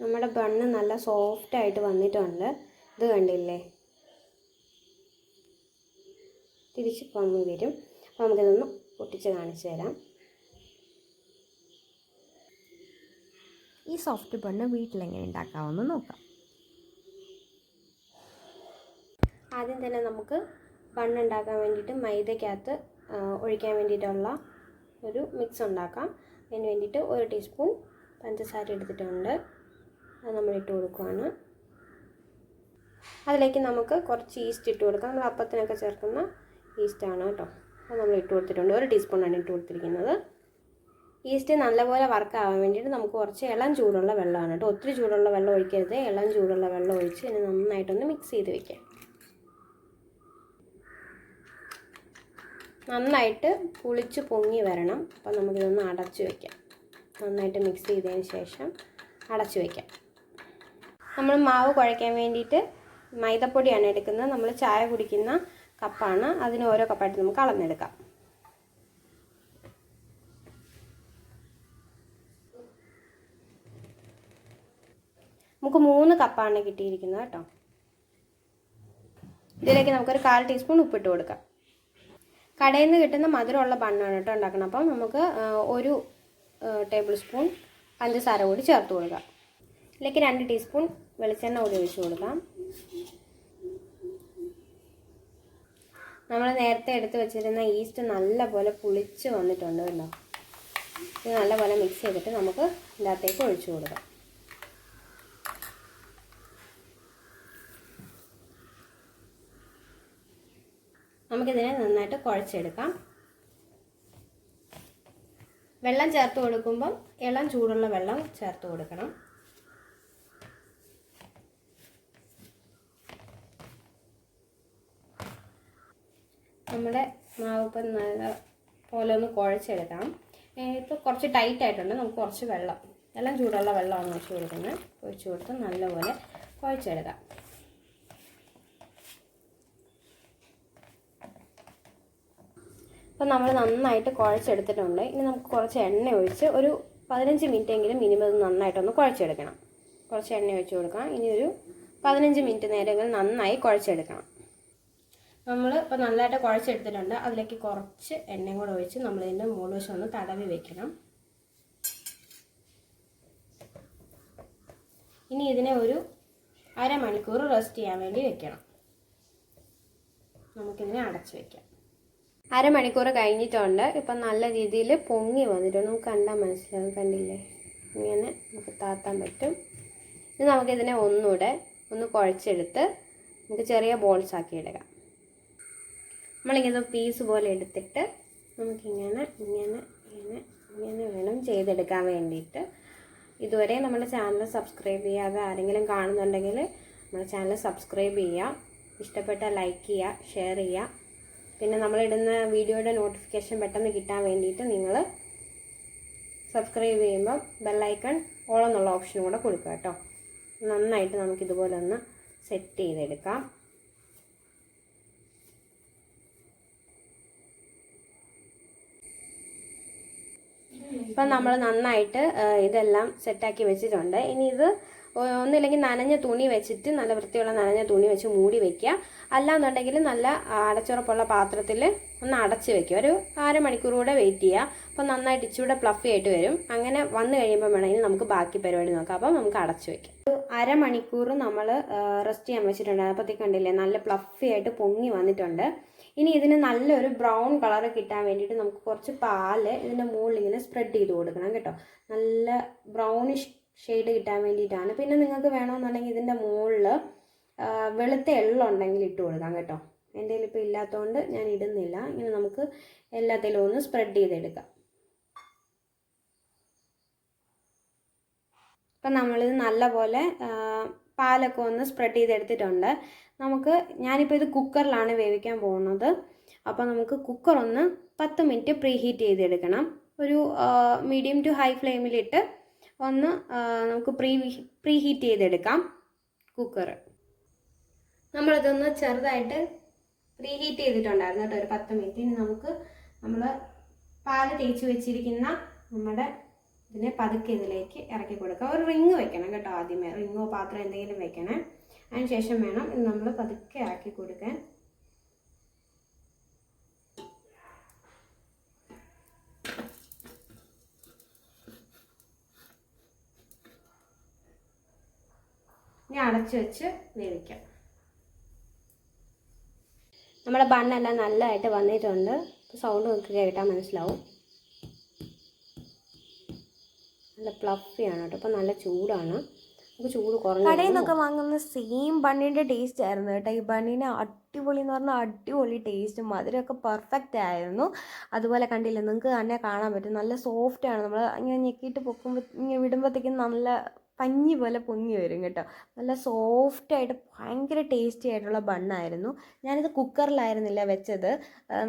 നമ്മുടെ ബണ്ണ് നല്ല സോഫ്റ്റ് ആയിട്ട് വന്നിട്ടുണ്ട്. ഇത് കണ്ടില്ലേ? തിരിച്ച് പൊങ്ങി വരും. അപ്പോൾ നമുക്കിതൊന്ന് പൊട്ടിച്ച് കാണിച്ചു തരാം. ഈ സോഫ്റ്റ് ബണ്ണ് വീട്ടിലെങ്ങനെ ഉണ്ടാക്കാമെന്ന് നോക്കാം. ആദ്യം തന്നെ നമുക്ക് ബണ്ണ് ഉണ്ടാക്കാൻ വേണ്ടിയിട്ട് മൈദയ്ക്കകത്ത് ഒഴിക്കാൻ വേണ്ടിയിട്ടുള്ള ഒരു മിക്സ് ഉണ്ടാക്കാം. അതിന് വേണ്ടിയിട്ട് ഒരു ടീസ്പൂൺ പഞ്ചസാര എടുത്തിട്ടുണ്ട്. അത് നമ്മൾ ഇട്ട് കൊടുക്കുവാണ്. അതിലേക്ക് നമുക്ക് കുറച്ച് ഈസ്റ്റ് ഇട്ട് കൊടുക്കാം. നമ്മൾ അപ്പത്തിനൊക്കെ ചേർക്കുന്ന ഈസ്റ്റാണ് കേട്ടോ. അത് നമ്മൾ ഇട്ട് കൊടുത്തിട്ടുണ്ട്. ഒരു ടീസ്പൂണാണ് ഇട്ട് കൊടുത്തിരിക്കുന്നത്. ഈസ്റ്റ് നല്ലപോലെ വർക്കാവാൻ വേണ്ടിയിട്ട് നമുക്ക് കുറച്ച് ഇളം ചൂടുള്ള വെള്ളമാണ് കേട്ടോ. ഒത്തിരി ചൂടുള്ള വെള്ളം ഒഴിക്കരുത്. ഇളം ചൂടുള്ള വെള്ളം ഒഴിച്ച് ഇതിനെ നന്നായിട്ടൊന്ന് മിക്സ് ചെയ്ത് വെക്കാം. നന്നായിട്ട് പുളിച്ച് പൊങ്ങി വരണം. അപ്പോൾ നമുക്കിതൊന്ന് അടച്ചു വയ്ക്കാം നന്നായിട്ട് മിക്സ് ചെയ്തതിന് ശേഷം അടച്ചു വയ്ക്കാം നമ്മൾ മാവ് കുഴയ്ക്കാൻ വേണ്ടിയിട്ട് മൈദപ്പൊടിയാണ് എടുക്കുന്നത്. നമ്മൾ ചായ കുടിക്കുന്ന കപ്പാണ്. അതിന് ഓരോ കപ്പായിട്ട് നമുക്ക് അളന്നെടുക്കാം. നമുക്ക് മൂന്ന് കപ്പാണ് കിട്ടിയിരിക്കുന്നത് കേട്ടോ. ഇതിലേക്ക് നമുക്കൊരു കാൽ ടീസ്പൂൺ ഉപ്പിട്ട് കൊടുക്കാം. കടയിൽ നിന്ന് കിട്ടുന്ന മധുരമുള്ള ബണ്ണാണ് കേട്ടോ ഉണ്ടാക്കണം അപ്പം നമുക്ക് ഒരു ടേബിൾ സ്പൂൺ പഞ്ചസാര കൂടി ചേർത്ത് കൊടുക്കാം. ഇതിലേക്ക് രണ്ട് ടീസ്പൂൺ വെളിച്ചെണ്ണ കൂടി ഒഴിച്ചു കൊടുക്കാം. നമ്മൾ നേരത്തെ എടുത്ത് വെച്ചിരുന്ന ഈസ്റ്റ് നല്ലപോലെ പുളിച്ച് വന്നിട്ടുണ്ട് കേട്ടോ. ഇത് നല്ലപോലെ മിക്സ് ചെയ്തിട്ട് നമുക്ക് ഇതിനകത്തേക്ക് ഒഴിച്ചു കൊടുക്കാം. നമുക്കിതിനെ നന്നായിട്ട് കുഴച്ചെടുക്കാം. വെള്ളം ചേർത്ത് കൊടുക്കുമ്പം ഇളം ചൂടുള്ള വെള്ളം ചേർത്ത് കൊടുക്കണം. നമ്മുടെ മാവ് ഇപ്പം നല്ല പോലെ ഒന്ന് കുഴച്ചെടുക്കാം. ഇപ്പോൾ കുറച്ച് ടൈറ്റ് ആയിട്ടുണ്ട്. നമുക്ക് കുറച്ച് വെള്ളം എല്ലാം ചൂടുള്ള വെള്ളമാണ് ഒഴിച്ചു കൊടുക്കുന്നത്. ഒഴിച്ചു കൊടുത്ത് നല്ലപോലെ കുഴച്ചെടുക്കാം. ഇപ്പം നമ്മൾ നന്നായിട്ട് കുഴച്ചെടുത്തിട്ടുണ്ട്. ഇനി നമുക്ക് കുറച്ച് എണ്ണ ഒഴിച്ച് ഒരു പതിനഞ്ച് മിനിറ്റ് എങ്കിലും മിനിമം നന്നായിട്ടൊന്ന് കുഴച്ചെടുക്കണം. കുറച്ച് എണ്ണ ഒഴിച്ച് കൊടുക്കാം ഇനി ഒരു പതിനഞ്ച് മിനിറ്റ് നേരമെങ്കിലും നന്നായി കുഴച്ചെടുക്കണം. നമ്മൾ ഇപ്പോൾ നല്ലതായിട്ട് കുഴച്ചെടുത്തിട്ടുണ്ട്. അതിലേക്ക് കുറച്ച് എണ്ണയും കൂടെ ഒഴിച്ച് നമ്മളിതിന്റെ മുകളിൽ വശം ഒന്ന് തടവി വെക്കണം. ഇനി ഇതിനെ ഒരു അരമണിക്കൂർ റെസ്റ്റ് ചെയ്യാൻ വേണ്ടി വെക്കണം. നമുക്കിതിനെ അടച്ചു വെക്കാം. അരമണിക്കൂർ കഴിഞ്ഞിട്ടുണ്ട്. ഇപ്പം നല്ല രീതിയിൽ പൊങ്ങി വന്നിട്ടുണ്ട്. നമുക്ക് കണ്ടാൽ മനസ്സിലാവും. കണ്ടില്ലേ? ഇങ്ങനെ നമുക്ക് താത്താൻ പറ്റും. ഇത് നമുക്കിതിനെ ഒന്നുകൂടെ ഒന്ന് കുഴച്ചെടുത്ത് നമുക്ക് ചെറിയ ബോൾസ് ആക്കി എടുക്കാം നമ്മളിങ്ങനെ പീസ് പോലെ എടുത്തിട്ട് നമുക്കിങ്ങനെ ഇങ്ങനെ ഇങ്ങനെ ഇങ്ങനെ വേണം ചെയ്തെടുക്കാൻ വേണ്ടിയിട്ട്. ഇതുവരെ നമ്മുടെ ചാനൽ സബ്സ്ക്രൈബ് ചെയ്യാതെ ആരെങ്കിലും കാണുന്നുണ്ടെങ്കിൽ നമ്മുടെ ചാനൽ സബ്സ്ക്രൈബ് ചെയ്യുക ഇഷ്ടപ്പെട്ട ലൈക്ക് ചെയ്യുക ഷെയർ ചെയ്യുക പിന്നെ നമ്മളിടുന്ന വീഡിയോയുടെ നോട്ടിഫിക്കേഷൻ പെട്ടെന്ന് കിട്ടാൻ വേണ്ടിയിട്ട് നിങ്ങൾ സബ്സ്ക്രൈബ് ചെയ്യുമ്പോൾ ബെല്ലൈക്കൺ ഓൾ എന്നുള്ള ഓപ്ഷൻ കൂടെ കൊടുക്കുക കേട്ടോ. നന്നായിട്ട് നമുക്കിതുപോലെ ഒന്ന് സെറ്റ് ചെയ്തെടുക്കാം. ഇപ്പം നമ്മൾ നന്നായിട്ട് ഇതെല്ലാം സെറ്റാക്കി വെച്ചിട്ടുണ്ട്. ഇനി ഇത് ഒന്നില്ലെങ്കിൽ നനഞ്ഞ തുണി വെച്ചിട്ട് നല്ല വൃത്തിയുള്ള നനഞ്ഞ തുണി വെച്ച് മൂടി വെക്കുക. അല്ലാന്നുണ്ടെങ്കിൽ നല്ല അടച്ചുറപ്പുള്ള പാത്രത്തിൽ ഒന്ന് അടച്ച് വെക്കുക. ഒരു അരമണിക്കൂർ കൂടെ വെയിറ്റ് ചെയ്യുക. അപ്പോൾ നന്നായിട്ട് ഇച്ചിരൂടെ ഫ്ലഫി ആയിട്ട് വരും. അങ്ങനെ വന്നു കഴിയുമ്പോൾ വേണമെങ്കിൽ നമുക്ക് ബാക്കി പരിപാടി നോക്കാം. അപ്പോൾ നമുക്ക് അടച്ച് വെക്കാം. ഒരു അരമണിക്കൂർ നമ്മൾ റെസ്റ്റ് ചെയ്യാൻ വെച്ചിട്ടുണ്ട്. അപ്പോഴത്തേക്ക് കണ്ടില്ലേ നല്ല ഫ്ലഫി ആയിട്ട് പൊങ്ങി വന്നിട്ടുണ്ട്. ഇനി ഇതിന് നല്ലൊരു ബ്രൗൺ കളർ കിട്ടാൻ വേണ്ടിയിട്ട് നമുക്ക് കുറച്ച് പാൽ ഇതിന്റെ മുകളിൽ ഇങ്ങനെ സ്പ്രെഡ് ചെയ്ത് കൊടുക്കണം കേട്ടോ. നല്ല ബ്രൗണിഷ് ഷെയ്ഡ് കിട്ടാൻ വേണ്ടിയിട്ടാണ്. പിന്നെ നിങ്ങൾക്ക് വേണമെന്നുണ്ടെങ്കിൽ ഇതിന്റെ മുകളിൽ വെളുത്ത എള്ളുണ്ടെങ്കിൽ ഇട്ട് കൊടുക്കാം കേട്ടോ. എന്റെ കയ്യിൽ ഇപ്പോൾ ഇല്ലാത്തതുകൊണ്ട് ഞാൻ ഇടുന്നില്ല. ഇങ്ങനെ നമുക്ക് എല്ലാത്തിലും ഒന്ന് സ്പ്രെഡ് ചെയ്തെടുക്കാം. അപ്പം നമ്മളിത് നല്ലപോലെ പാലൊക്കെ ഒന്ന് സ്പ്രെഡ് ചെയ്തെടുത്തിട്ടുണ്ട്. നമുക്ക് ഞാനിപ്പോൾ ഇത് കുക്കറിലാണ് വേവിക്കാൻ പോകുന്നത്. അപ്പോൾ നമുക്ക് കുക്കർ ഒന്ന് പത്ത് മിനിറ്റ് പ്രീ ഹീറ്റ് ചെയ്തെടുക്കണം. ഒരു മീഡിയം ടു ഹൈ ഫ്ലെയിമിലിട്ട് ഒന്ന് നമുക്ക് പ്രീ പ്രീ ഹീറ്റ് ചെയ്തെടുക്കാം കുക്കർ നമ്മളിതൊന്ന് ചെറുതായിട്ട് പ്രീ ഹീറ്റ് ചെയ്തിട്ടുണ്ടായിരുന്നു കേട്ടോ ഒരു പത്ത് മിനിറ്റ്. ഇനി നമുക്ക് നമ്മൾ പാൽ തേച്ച് വെച്ചിരിക്കുന്ന നമ്മുടെ ഇതിനെ പതുക്കെ ഇതിലേക്ക് ഇറക്കി കൊടുക്കുക ഒരു റിങ് വെക്കണം കേട്ടോ ആദ്യമേ. റിങ്ങോ പാത്രം എന്തെങ്കിലും വെക്കണം. അതിന് ശേഷം വേണം ഇത് നമ്മൾ പതുക്കെ ആക്കി കൊടുക്കാൻ. ഇനി അടച്ചു വെച്ച് വേവിക്കാം. നമ്മുടെ ബണ്ണെല്ലാം നല്ലതായിട്ട് വന്നിട്ടുണ്ട്. സൗണ്ട് നമുക്ക് കേട്ടാൽ മനസ്സിലാവും. നല്ല പ്ലഫിയാണ് കേട്ടോ. അപ്പം നല്ല ചൂടാണ്. നമുക്ക് കടയിൽ നിന്നൊക്കെ വാങ്ങുന്ന സെയിം ബണ്ണിന്റെ ടേസ്റ്റ് ആയിരുന്നു കേട്ടോ. ഈ ബണ്ണിന് അടിപൊളി എന്ന് പറഞ്ഞാൽ അടിപൊളി ടേസ്റ്റ് മധുരമൊക്കെ പെർഫെക്റ്റ് ആയിരുന്നു. അതുപോലെ കണ്ടില്ല നിങ്ങൾക്ക് തന്നെ കാണാൻ പറ്റും. നല്ല സോഫ്റ്റ് ആണ്. നമ്മൾ ഇങ്ങനെ ഞെക്കിയിട്ട് പൊക്കുമ്പോൾ ഇങ്ങനെ വിടുമ്പോഴത്തേക്കും നല്ല പഞ്ഞി പോലെ പൊങ്ങി വരും കേട്ടോ. നല്ല സോഫ്റ്റ് ആയിട്ട് ഭയങ്കര ടേസ്റ്റി ആയിട്ടുള്ള ബണ്ണായിരുന്നു ഞാനിത് കുക്കറിലായിരുന്നില്ല വെച്ചത്.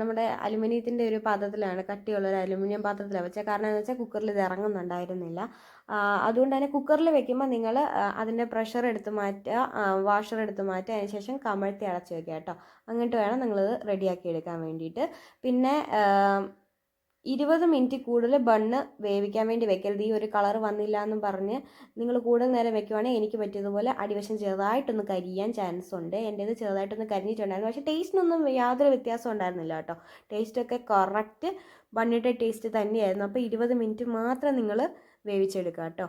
നമ്മുടെ അലുമിനിയത്തിന്റെ ഒരു പാത്രത്തിലാണ് കട്ടിയുള്ള ഒരു അലുമിനിയം പാത്രത്തിലാണ് വെച്ചത് കാരണം എന്ന് വെച്ചാൽ കുക്കറിൽ ഇത് ഇറങ്ങുന്നുണ്ടായിരുന്നില്ല. അതുകൊണ്ട് തന്നെ കുക്കറിൽ വെക്കുമ്പോൾ നിങ്ങൾ അതിന്റെ പ്രഷർ എടുത്ത് മാറ്റുക വാഷർ എടുത്ത് മാറ്റുക അതിന് ശേഷം കമഴ്ത്തി അടച്ച് വെക്കുക കേട്ടോ. അങ്ങോട്ട് വേണം നിങ്ങളിത് റെഡിയാക്കി എടുക്കാൻ വേണ്ടിയിട്ട്. പിന്നെ ഇരുപത് മിനിറ്റ് കൂടുതൽ ബണ്ണ് വേവിക്കാൻ വേണ്ടി വെക്കരുത്. ഈ ഒരു കളർ വന്നില്ല എന്ന് പറഞ്ഞ് നിങ്ങൾ കൂടുതൽ നേരം വെക്കുവാണെങ്കിൽ എനിക്ക് പറ്റിയതുപോലെ അടിവശം ചെറുതായിട്ടൊന്ന് കരിയാൻ ചാൻസ് ഉണ്ട്. എന്റേത് ചെറുതായിട്ടൊന്ന് കരിഞ്ഞിട്ടുണ്ടായിരുന്നു. പക്ഷേ ടേസ്റ്റിനൊന്നും യാതൊരു വ്യത്യാസം ഉണ്ടായിരുന്നില്ല കേട്ടോ. ടേസ്റ്റൊക്കെ കറക്റ്റ് ബണ്ണിന്റെ ടേസ്റ്റ് തന്നെയായിരുന്നു. അപ്പോൾ ഇരുപത് മിനിറ്റ് മാത്രം നിങ്ങൾ വേവിച്ചെടുക്കുക കേട്ടോ.